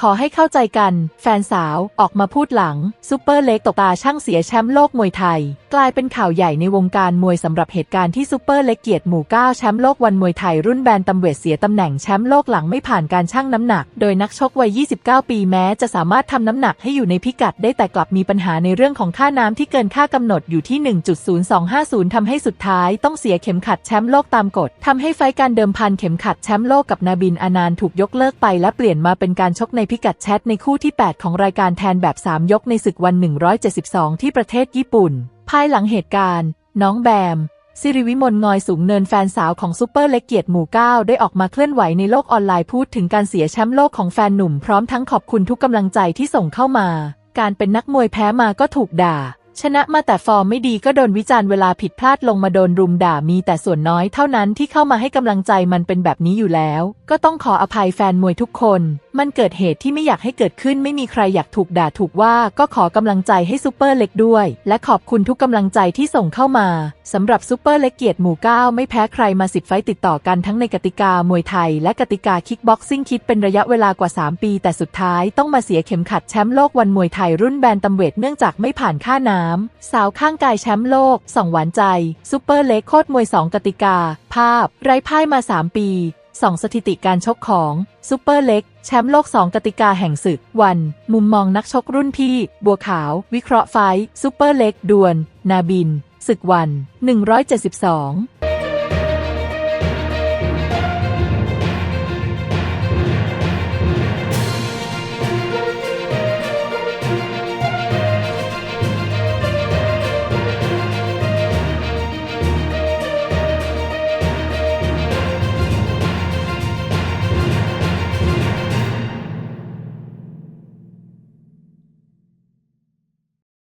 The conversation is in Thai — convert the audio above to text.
ขอให้เข้าใจกัน แฟนสาวออกมาพูดหลัง ซูเปอร์เล็กตกตาช่างเสียแชมป์โลกมวยไทย กลายเป็นข่าวใหญ่ในวงการมวยสำหรับเหตุการณ์ที่ซูเปอร์เล็กเกียรติหมู่เก้าแชมป์โลกวันมวยไทยรุ่นแบนตัมเวทเสียตำแหน่งแชมป์โลกหลังไม่ผ่านการชั่งน้ำหนัก โดยนักชกวัย 29 ปีแม้จะสามารถทำน้ำหนักให้อยู่ในพิกัดได้แต่กลับมีปัญหาในเรื่องของค่าน้ำที่เกินค่ากำหนดอยู่ที่ 1.0250ทำให้สุดท้ายต้องเสียเข็มขัดแชมป์โลกตามกฎทำให้ไฟการเดิมพันเข็มขัดแชมป์โลกกับนาบินอานานถูกยกเลิกไปและเปลี่ยนมาเป็นการชกในพิกัดแชทในคู่ที่ 8 ของรายการแทนแบบ 3 ยกในศึกวัน 172 ที่ประเทศญี่ปุ่น ภายหลังเหตุการณ์ น้องแบมสิริวิมลงอยสูงเนินแฟนสาวของซูเปอร์เล็กเกียรติหมู่ 9 ได้ออกมาเคลื่อนไหวในโลกออนไลน์พูดถึงการเสียแชมป์โลกของแฟนหนุ่มพร้อมทั้งขอบคุณทุกกำลังใจที่ส่งเข้ามา การเป็นนักมวยแพ้มาก็ถูกด่า ชนะมาแต่ฟอร์มไม่ดีก็โดนวิจารณ์เวลาผิดพลาดลงมาโดนรุมด่ามีแต่ส่วนน้อยเท่านั้นที่เข้ามาให้กำลังใจมันเป็นแบบนี้อยู่แล้ว ก็ต้องขออภัยแฟนมวยทุกคน มันเกิดเหตุที่ไม่อยากให้เกิดขึ้นไม่มีใครอยากถูกด่าถูกว่าก็ขอกำลังใจให้ซูเปอร์เล็กด้วย และขอบคุณทุกกำลังใจที่ส่งเข้ามาสำหรับซูเปอร์เล็กเกียรติหมู่เก้าไม่แพ้ใครมาสิบไฟต์ติดต่อกันทั้งในกติกามวยไทย และกติกาคิกบ็อกซิ่งคิดเป็นระยะเวลากว่า 3 ปี แต่สุดท้ายต้องมาเสียเข็มขัดแชมป์โลกวันมวยไทยรุ่นแบนตัมเวทเนื่องจากไม่ผ่านค่าน้ำสาวข้างกายแชมป์โลกส่องหวานใจซูเปอร์เล็กโคตรมวย2กติกา ภาพ ไร้พ่ายมา 3 ปีส่องสถิติการชกของซูเปอร์เล็กแชมป์โลก 2 กติกาแห่งศึก วัน มุมมองนักชกรุ่นพี่ บัวขาว วิเคราะห์ไฟซูเปอร์เล็กดวล นาบิน ศึกวัน 172